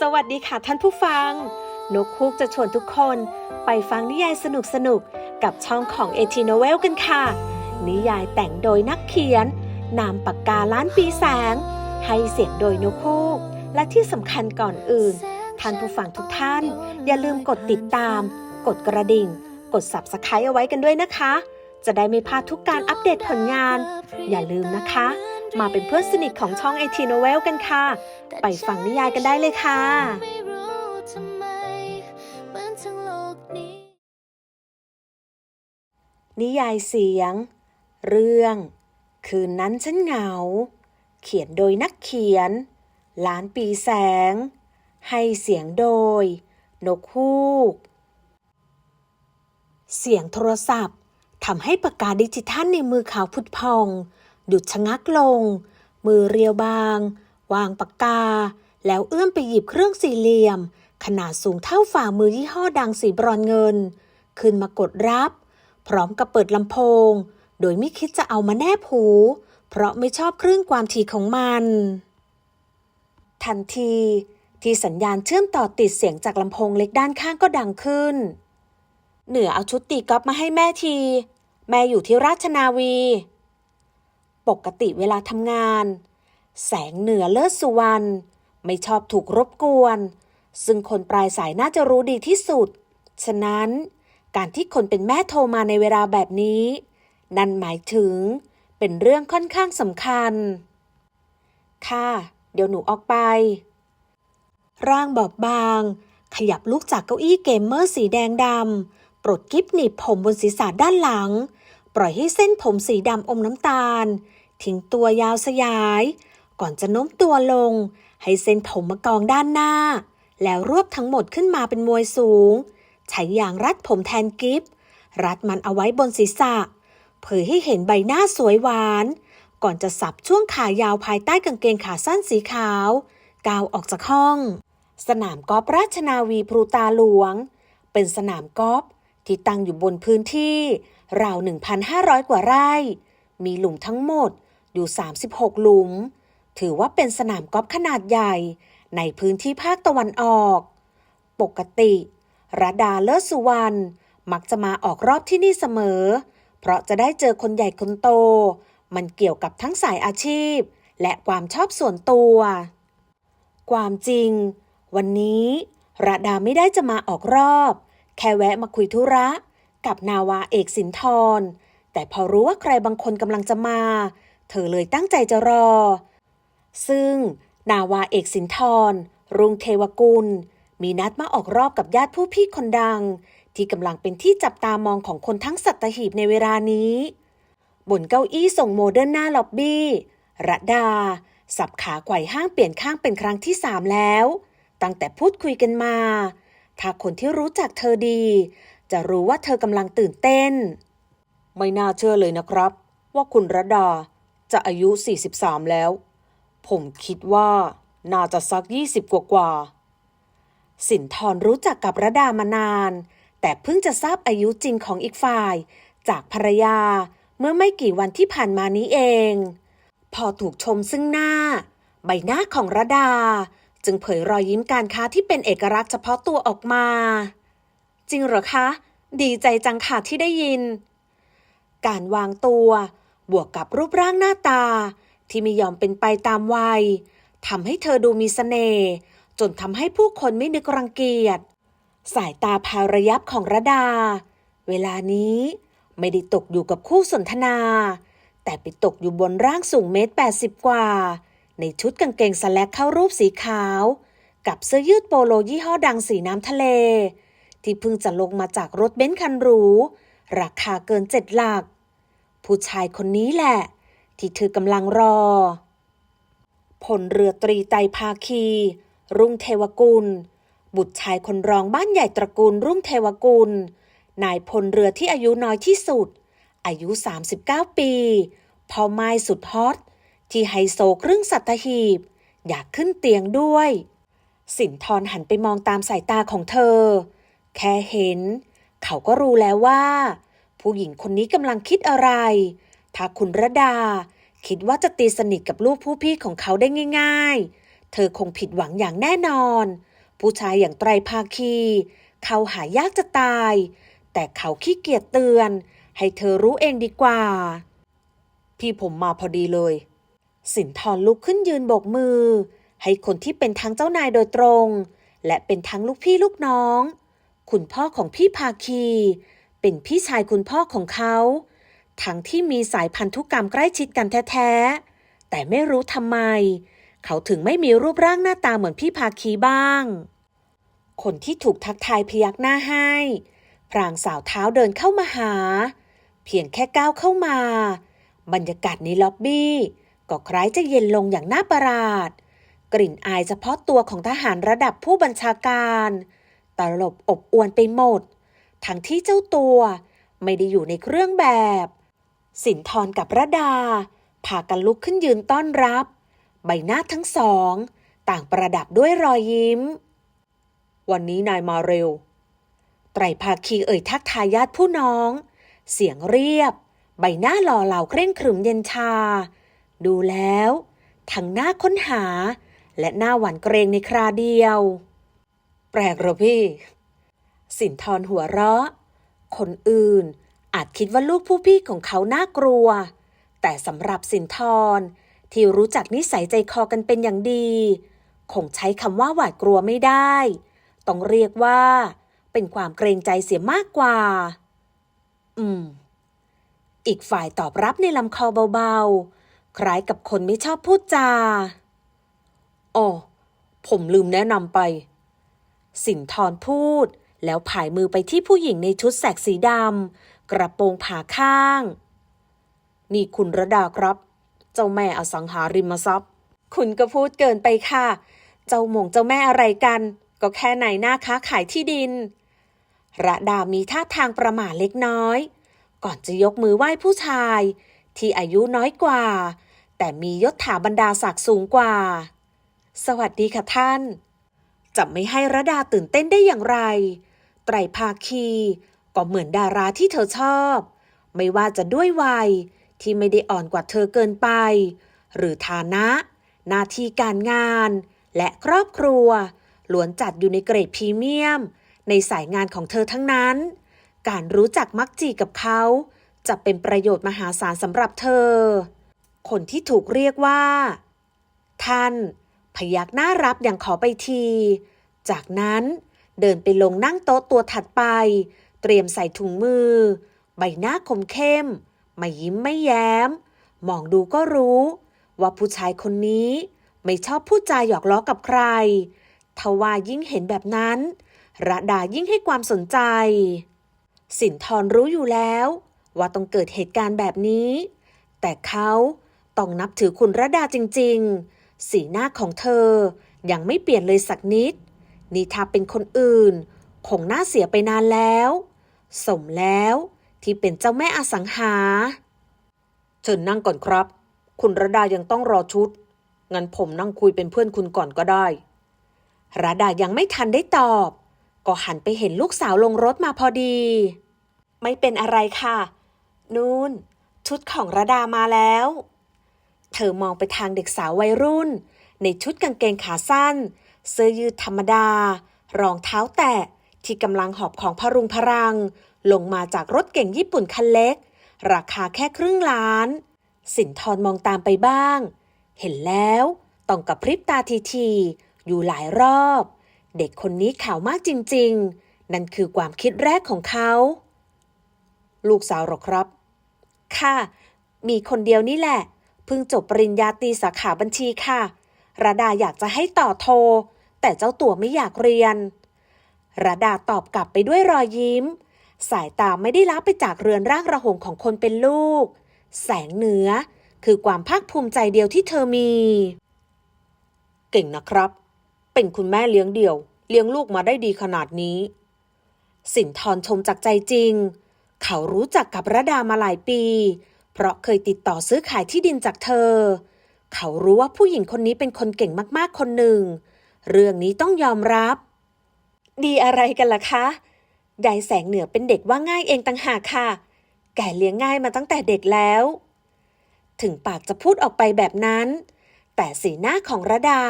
สวัสดีค่ะท่านผู้ฟัง นกคูกจะชวนทุกคนไปฟังนิยายสนุกๆกับช่องของเอทีโนเวลกันค่ะ นิยายแต่งโดยนักเขียน นามปากกาล้านปีแสง ให้เสียงโดยนกคูก และที่สำคัญก่อนอื่น ท่านผู้ฟังทุกท่าน อย่าลืมกดติดตาม กดกระดิ่ง กด subscribe เอาไว้กันด้วยนะคะ จะได้ไม่พลาดทุกการอัปเดตผลงาน อย่าลืมนะคะ มาเป็นเพื่อนสนิทของช่องไอทีโนเวลกันค่ะ ไปฟังนิยายกันได้เลยค่ะนิยายเสียง เรื่อง คืนนั้นฉันเหงา เขียนโดยนักเขียน ล้านปีแสง ให้เสียงโดย นกฮูก เสียงโทรศัพท์ทำให้ปากกาดิจิทัลในมือขาวพุดพอง หยุดชะงักลง มือเรียวบาง วางปากกา แล้วเอื้อมไปหยิบเครื่องสี่เหลี่ยม ขนาดสูงเท่าฝ่ามือยี่ห้อดังสีบรอนเงิน ขึ้นมากดรับ พร้อมกับเปิดลำโพง โดยไม่คิดจะเอามาแนบหู เพราะไม่ชอบคลื่นความถี่ของมัน ทันทีที่สัญญาณเชื่อมต่อติดเสียงจากลำโพงเล็กด้านข้างก็ดังขึ้น เหนือเอาชุดตีกอล์ฟมาให้แม่ที แม่อยู่ที่ราชนาวี ปกติเวลาทำงาน แสงเหนือเลิศสุวรรณไม่ชอบถูกรบกวน ซึ่งคนปลายสายน่าจะรู้ดีที่สุด ฉะนั้นการที่คนเป็นแม่โทรมาในเวลาแบบนี้ นั่นหมายถึงเป็นเรื่องค่อนข้างสำคัญ ค่ะ เดี๋ยวหนูออกไป ร่างบอบบาง ขยับลุกจากเก้าอี้เกมเมอร์สีแดงดำปลดกิ๊บหนีบผมบนศีรษะด้านหลัง ปล่อยให้เส้นผมสีดำอมน้ำตาล ทิ้งตัวยาวสยาย ก่อนจะโน้มตัวลง ให้เส้นผมมากองด้านหน้า แล้วรวบทั้งหมดขึ้นมาเป็นมวยสูง ใช้ยางรัดผมแทนกิฟรัดมันเอาไว้บนศีรษะ เผยให้เห็นใบหน้าสวยหวาน ก่อนจะสับช่วงขายาวภายใต้กางเกงขาสั้นสีขาวก้าวออกจากห้อง สนามกอล์ฟราชนาวีพลูตาหลวง เป็นสนามกอล์ฟที่ตั้งอยู่บนพื้นที่ ราว 1,500 กว่าไร่ มีหลุมทั้งหมด อยู่ 36 หลุม ถือว่าเป็นสนามกอล์ฟขนาดใหญ่ในพื้นที่ภาคตะวันออก ปกติระดาเลิศสุวรรณมักจะมาออกรอบที่นี่เสมอ เพราะจะได้เจอคนใหญ่คนโต มันเกี่ยวกับทั้งสายอาชีพ และความชอบส่วนตัว ความจริง วันนี้ระดาไม่ได้จะมาออกรอบ แค่แวะมาคุยธุระ กับนาวาเอกสินทรแต่พอรู้ว่าใครบางคนกำลังจะมา เธอเลยตั้งใจจะรอ ซึ่ง นาวาเอกสินทร รุงเทวกุล มีนัดมาออกรอบกับญาติผู้พี่คนดัง ที่กำลังเป็นที่จับตามองของคนทั้งสัตหีบในเวลานี้ บนเก้าอี้ส่งโมเดิร์นหน้าล็อบบี้ระดา สับขาไขว่ห้างเปลี่ยนข้างเป็นครั้งที่สามแล้ว ตั้งแต่พูดคุยกันมา ถ้าคนที่รู้จักเธอดี จะรู้ว่าเธอกำลังตื่นเต้น ไม่น่าเชื่อเลยนะครับ ว่าคุณระดา จะอายุ 43 แล้ว ผมคิดว่าน่าจะสัก 20 กว่ากว่า สินทรรู้จักกับระดามานาน แต่เพิ่งจะทราบอายุจริงของอีกฝ่าย จากภรรยาเมื่อไม่กี่วันที่ผ่านมานี้เอง พอถูกชมซึ่งหน้า ใบหน้าของระดา จึงเผยรอยยิ้มการค้าที่เป็นเอกลักษณ์เฉพาะตัวออกมา จริงเหรอคะ ดีใจจังค่ะที่ได้ยิน การวางตัว บวกกับรูปร่างหน้าตา ที่ไม่ยอมเป็นไปตามวัยทำให้เธอดูมีเสน่ห์จนทำให้ผู้คนไม่นึกรังเกียจ สายตาพาระยับของระดา เวลานี้ไม่ได้ตกอยู่กับคู่สนทนา แต่ไปตกอยู่บนร่างสูงเมตรแปดสิบกว่า ในชุดกางเกงสแลกเข้ารูปสีขาว กับเสื้อยืดโปโลยี่ห้อดังสีน้ำทะเล ที่เพิ่งจะลงมาจากรถเบนซ์คันหรู ราคาเกินเจ็ดหลัก ผู้ชายคนนี้แหละ ที่เธอกำลังรอพลเรือตรีไตภาคี รุ่งเทวกุล บุตรชายคนรองบ้านใหญ่ตระกูลรุ่งเทวกุล นายพลเรือที่อายุน้อยที่สุด อายุ 39 ปีพ่อไม้สุดฮอต ที่ไฮโซครึ่งสัตหีบ อยากขึ้นเตียงด้วย สินทรหันไปมองตามสายตาของเธอ แค่เห็น เขาก็รู้แล้วว่า ผู้หญิงคนนี้กำลังคิดอะไร ถ้าคุณระดา คิดว่าจะตีสนิทกับลูกผู้พี่ของเขาได้ง่าย ๆ เธอคงผิดหวังอย่างแน่นอน ผู้ชายอย่างไตรภาคี เขาหายากจะตาย แต่เขาขี้เกียจเตือน ให้เธอรู้เองดีกว่า พี่ผมมาพอดีเลย สินทรลุกขึ้นยืนโบกมือ ให้คนที่เป็นทั้งเจ้านายโดยตรง และเป็นทั้งลูกพี่ลูกน้อง คุณพ่อของพี่ภาคี เป็นพี่ชายคุณพ่อของเขา ทั้งที่มีสายพันธุกรรมใกล้ชิดกันแท้ๆ แต่ไม่รู้ทำไม เขาถึงไม่มีรูปร่างหน้าตาเหมือนพี่ภาคีบ้าง คนที่ถูกทักทายพยักหน้าให้พรางสาวเท้าเดินเข้ามาหา เพียงแค่ก้าวเข้ามา บรรยากาศในล็อบบี้ ก็คล้ายจะเย็นลงอย่างน่าประหลาด กลิ่นอายเฉพาะตัวของทหารระดับผู้บัญชาการ ตลบอบอวนไปหมด ทั้งที่เจ้าตัวไม่ได้อยู่ในเครื่องแบบ สินทรกับระดาพากันลุกขึ้นยืนต้อนรับ ใบหน้าทั้งสอง ต่างประดับด้วยรอยยิ้ม วันนี้นายมาเร็ว ไตรภาคีเอ่ยทักทายญาติผู้น้อง เสียงเรียบ ใบหน้าหล่อเหลาเคร่งขรึมเย็นชา ดูแล้ว ทั้งหน้าค้นหา และหน้าหวั่นเกรงในคราเดียว แปลกเหรอพี่ สินทรหัวเราะ คนอื่นอาจคิดว่าลูกผู้พี่ของเขาน่ากลัว แต่สำหรับสินทรที่รู้จักนิสัยใจคอกันเป็นอย่างดี คงใช้คำว่าหวาดกลัวไม่ได้ ต้องเรียกว่า เป็นความเกรงใจเสียมากกว่า อืม อีกฝ่ายตอบรับในลำคอเบาๆ คล้ายกับคนไม่ชอบพูดจาอ๋อผมลืมแนะนำไป สินทรพูด แล้วผายมือไปที่ผู้หญิงในชุดแสกสีดำกระโปรงผ่าข้าง นี่คุณระดาครับ เจ้าแม่อสังหาริมทรัพย์ คุณก็พูดเกินไปค่ะ เจ้าหมงเจ้าแม่อะไรกัน ก็แค่ไหนหน้าค้าขายที่ดิน ระดามีท่าทางประหม่าเล็กน้อย ก่อนจะยกมือไหว้ผู้ชาย ที่อายุน้อยกว่า แต่มียศถาบรรดาศักดิ์สูงกว่า สวัสดีค่ะท่านจะไม่ให้ระดาตื่นเต้นได้อย่างไร ไตรภาคี ก็เหมือนดาราที่เธอชอบ ไม่ว่าจะด้วยวัยที่ไม่ได้อ่อนกว่าเธอเกินไป หรือฐานะ หน้าที่การงาน และครอบครัวล้วนจัดอยู่ในเกรดพรีเมียม ในสายงานของเธอทั้งนั้น การรู้จักมักจีกับเขา จะเป็นประโยชน์มหาศาลสำหรับเธอ คนที่ถูกเรียกว่า ท่าน พยักหน้ารับอย่างขอไปที จากนั้น เดินไปลงนั่งโต๊ะตัวถัดไป เตรียมใส่ถุงมือ ใบหน้าคมเข้ม ไม่ยิ้มไม่แย้ม มองดูก็รู้ ว่าผู้ชายคนนี้ไม่ชอบพูดจาหยอกล้อกับใคร ทว่ายิ่งเห็นแบบนั้นระดายิ่งให้ความสนใจ สินทรรู้อยู่แล้ว ว่าต้องเกิดเหตุการณ์แบบนี้ แต่เขาต้องนับถือคุณระดาจริง ๆ สีหน้าของเธอยังไม่เปลี่ยนเลยสักนิด นี่ถ้าเป็นคนอื่น คงน่าเสียไปนานแล้ว สมแล้วที่เป็นเจ้าแม่อสังหา เชิญนั่งก่อนครับ คุณระดายังต้องรอชุด งั้นผมนั่งคุยเป็นเพื่อนคุณก่อนก็ได้ ระดายังไม่ทันได้ตอบ ก็หันไปเห็นลูกสาวลงรถมาพอดี ไม่เป็นอะไรค่ะ นูนชุดของระดามาแล้ว เธอมองไปทางเด็กสาววัยรุ่น ในชุดกางเกงขาสั้น เสื้อยืดธรรมดา รองเท้าแตะที่กำลังหอบของพรุงพรัง ลงมาจากรถเก่งญี่ปุ่นคันเล็ก ราคาแค่ครึ่งล้าน สินทรมองตามไปบ้าง เห็นแล้วต้องกับพริบตาทีทีอยู่หลายรอบ เด็กคนนี้ข่าวมากจริง ๆ นั่นคือความคิดแรกของเขา ลูกสาวหรอครับ ค่ะ มีคนเดียวนี่แหละ เพิ่งจบปริญญาตรีสาขาบัญชีค่ะระดาอยากจะให้ต่อโท แต่เจ้าตัวไม่อยากเรียนระดาตอบกลับไปด้วยรอยยิ้ม สายตาไม่ได้ละไปจากเรือนร่างระหงของคนเป็นลูก แสงเหนือ คือความภาคภูมิใจเดียวที่เธอมี เก่งนะครับ เป็นคุณแม่เลี้ยงเดี่ยว เลี้ยงลูกมาได้ดีขนาดนี้ สินทรชมจากใจจริง เขารู้จักกับระดามาหลายปี เพราะเคยติดต่อซื้อขายที่ดินจากเธอ เขารู้ว่าผู้หญิงคนนี้เป็นคนเก่งมากๆคนหนึ่ง เรื่องนี้ต้องยอมรับ ดีอะไรกันล่ะคะยายแสงเหนือเป็นเด็กว่าง่ายเองต่างหากค่ะ แกเลี้ยงง่ายมาตั้งแต่เด็กแล้ว ถึงปากจะพูดออกไปแบบนั้น แต่สีหน้าของระดา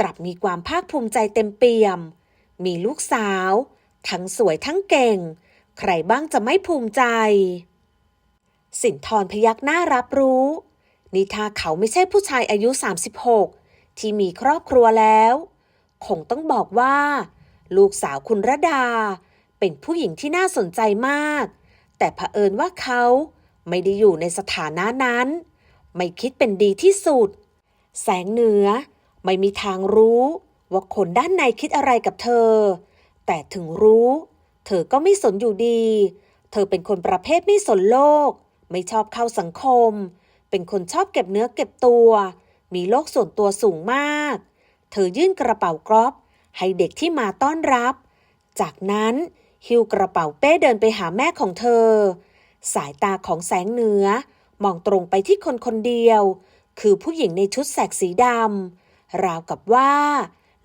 กลับมีความภาคภูมิใจเต็มเปี่ยม มีลูกสาว ทั้งสวยทั้งเก่ง ใครบ้างจะไม่ภูมิใจ สินทรพยักหน้ารับรู้นี่ถ้าเขาไม่ใช่ผู้ชายอายุ 36 ที่มีครอบครัวแล้ว คงต้องบอกว่า ลูกสาวคุณระดา เป็นผู้หญิงที่น่าสนใจมาก แต่เผอิญว่าเขาไม่ได้อยู่ในสถานะนั้น ไม่คิดเป็นดีที่สุด แสงเหนือไม่มีทางรู้ว่าคนด้านในคิดอะไรกับเธอ แต่ถึงรู้ เธอก็ไม่สนอยู่ดี เธอเป็นคนประเภทไม่สนโลก ไม่ชอบเข้าสังคม เป็นคนชอบเก็บเนื้อเก็บตัว มีโลกส่วนตัวสูงมาก เธอยื่นกระเป๋ากรอบ ให้เด็กที่มาต้อนรับ จากนั้นหิวกระเป๋าเป้เดินไปหาแม่ของเธอ สายตาของแสงเหนือ มองตรงไปที่คนคนเดียว คือผู้หญิงในชุดแสกสีดำราวกับว่า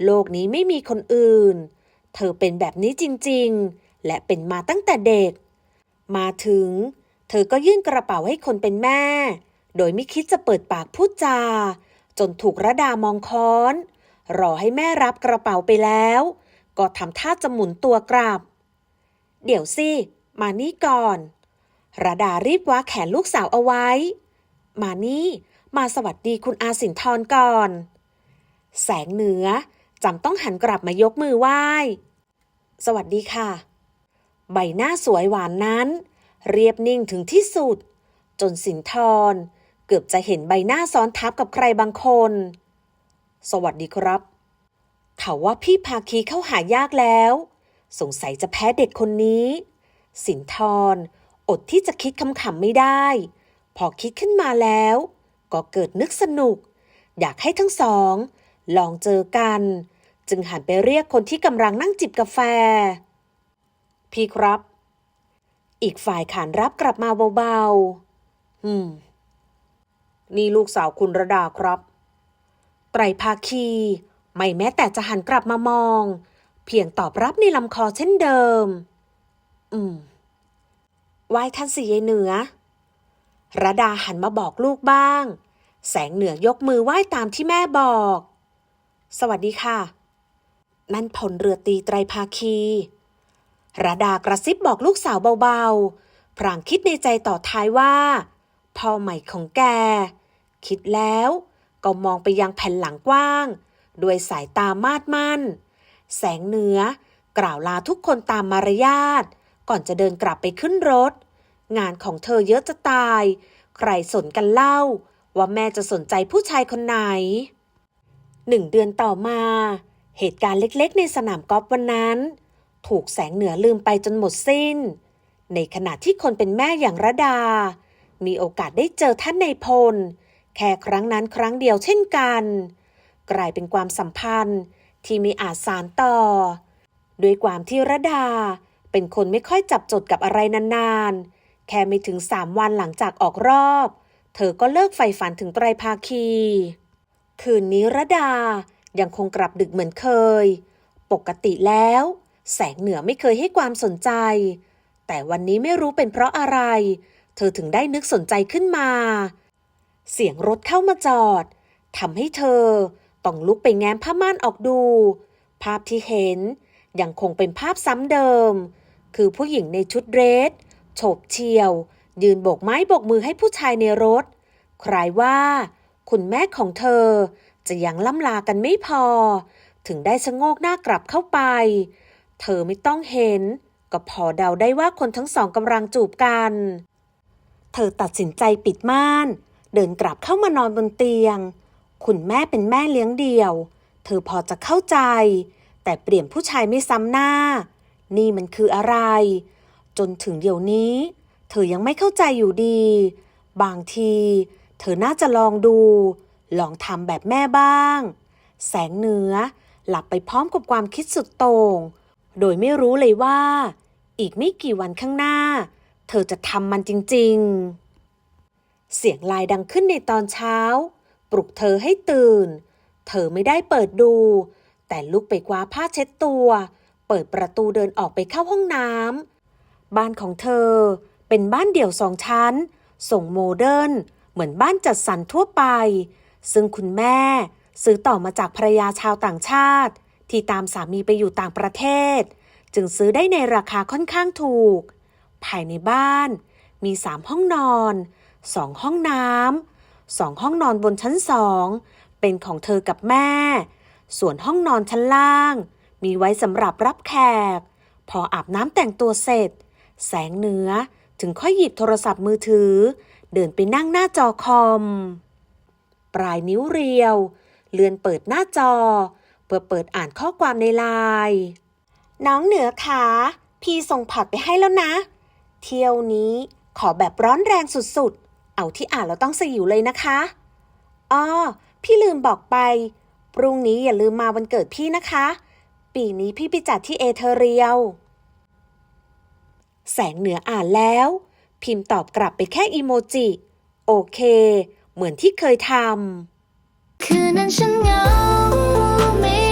โลกนี้ไม่มีคนอื่น เธอเป็นแบบนี้จริงๆ และเป็นมาตั้งแต่เด็ก มาถึง เธอก็ยื่นกระเป๋าให้คนเป็นแม่ โดยไม่คิดจะเปิดปากพูดจา จนถูกระดามองค้อน รอให้แม่รับกระเป๋าไปแล้ว ก็ทำท่าจะหมุนตัวกลับ เดี๋ยวสิ มานี่ก่อน ระดารีบว้าแขนลูกสาวเอาไว้ มานี่ มาสวัสดีคุณอาสินทรก่อน แสงเหนือจำต้องหันกลับมายกมือไหว้ สวัสดีค่ะ ใบหน้าสวยหวานนั้น เรียบนิ่งถึงที่สุด จนสินทรเกือบจะเห็นใบหน้าซ้อนทับกับใครบางคน สวัสดีครับ เขาว่าพี่ภาคีเข้าหายากแล้ว สงสัยจะแพ้เด็กคนนี้ สินทรอดที่จะคิดคำขำไม่ได้ พอคิดขึ้นมาแล้ว ก็เกิดนึกสนุก อยากให้ทั้งสอง ลองเจอกัน จึงหันไปเรียกคนที่กำลังนั่งจิบกาแฟ พี่ครับ อีกฝ่ายขานรับกลับมาเบาๆ อืม นี่ลูกสาวคุณระดาครับ ไตรภาคี ไม่แม้แต่จะหันกลับมามอง เพียงตอบรับในลำคอเช่นเดิม อืมไหว้ท่านสิยายเหนือระดาหันมาบอกลูกบ้าง แสงเหนือยกมือไหว้ตามที่แม่บอก สวัสดีค่ะ นั่นพลเรือตีไตรภาคีระดากระซิบบอกลูกสาวเบาๆ พรางคิดในใจต่อท้ายว่า พ่อใหม่ของแก คิดแล้ว ก็มองไปยังแผ่นหลังกว้าง ด้วยสายตามาดมั่น แสงเหนือกล่าวลาทุกคนตามมารยาท ก่อนจะเดินกลับไปขึ้นรถ งานของเธอเยอะจะตาย ใครสนกันเล่า ว่าแม่จะสนใจผู้ชายคนไหน หนึ่งเดือนต่อมา เหตุการณ์เล็กๆ ในสนามกอล์ฟวันนั้น ถูกแสงเหนือลืมไปจนหมดสิ้น ในขณะที่คนเป็นแม่อย่างระดา มีโอกาสได้เจอท่านในพล แค่ครั้งนั้นครั้งเดียวเช่นกัน กลายเป็นความสัมพันธ์ที่ไม่อาจสานต่อ ด้วยความที่ระดา เป็นคนไม่ค่อยจับจดกับอะไรนานๆ แค่ไม่ถึงสามวันหลังจากออกรอบ เธอก็เลิกใฝ่ฝันถึงไตรภาคี คืนนี้ระดายังคงกลับดึกเหมือนเคย ปกติแล้ว แสงเหนือไม่เคยให้ความสนใจ แต่วันนี้ไม่รู้เป็นเพราะอะไร เธอถึงได้นึกสนใจขึ้นมา เสียงรถเข้ามาจอดทำให้เธอต้องลุกไปแง้มผ้าม่านออกดู ภาพที่เห็นยังคงเป็นภาพซ้ำเดิม คือผู้หญิงในชุดเรสโฉบเฉียว ยืนโบกไม้โบกมือให้ผู้ชายในรถ คล้ายว่า คุณแม่ของเธอจะยังล่ำลากันไม่พอ ถึงได้ชะโงกหน้ากลับเข้าไป เธอไม่ต้องเห็น ก็พอเดาได้ว่าคนทั้งสองกำลังจูบกัน เธอตัดสินใจปิดม่าน เดินกลับเข้ามานอนบนเตียง คุณแม่เป็นแม่เลี้ยงเดี่ยว เธอพอจะเข้าใจ แต่เปลี่ยนผู้ชายไม่ซ้ำหน้า นี่มันคืออะไร จนถึงเดี๋ยวนี้ เธอยังไม่เข้าใจอยู่ดี บางที เธอน่าจะลองดู ลองทำแบบแม่บ้าง แสงเหนือ หลับไปพร้อมกับความคิดสุดโต่ง โดยไม่รู้เลยว่า อีกไม่กี่วันข้างหน้า เธอจะทำมันจริง ๆ เสียงลายดังขึ้นในตอนเช้า ปลุกเธอให้ตื่น เธอไม่ได้เปิดดู แต่ลุกไปคว้าผ้าเช็ดตัว เปิดประตูเดินออกไปเข้าห้องน้ำบ้านของเธอเป็นบ้านเดี่ยวสองชั้น ส่งโมเดิร์นเหมือนบ้านจัดสรรทั่วไป ซึ่งคุณแม่ ซื้อต่อมาจากภรรยาชาวต่างชาติ ที่ตามสามีไปอยู่ต่างประเทศ จึงซื้อได้ในราคาค่อนข้างถูก ภายในบ้านมีสามห้องนอน สองห้องน้ำสองห้องนอนบนชั้นสองเป็นของเธอกับแม่ ส่วนห้องนอนชั้นล่าง มีไว้สำหรับรับแขก พออาบน้ำแต่งตัวเสร็จ แสงเหนือถึงค่อยหยิบโทรศัพท์มือถือ เดินไปนั่งหน้าจอคอม ปลายนิ้วเรียว เลื่อนเปิดหน้าจอ เพื่อเปิดอ่านข้อความในไลน์น้องเหนือขาพี่ส่งผักไปให้แล้วนะ เที่ยวนี้ขอแบบร้อนแรงสุดๆ เอาที่อ่านแล้วต้องสยิวเลยนะคะอ้อพี่ลืมบอกไป พรุ่งนี้อย่าลืมมาวันเกิดพี่นะคะ ปีนี้พี่ไปจัดที่เอเธอเรียล แสงเหนืออ่านแล้ว พิมพ์ตอบกลับไปแค่อีโมจิ โอเค เหมือนที่เคยทำคืนนั้นฉันเหงาไม่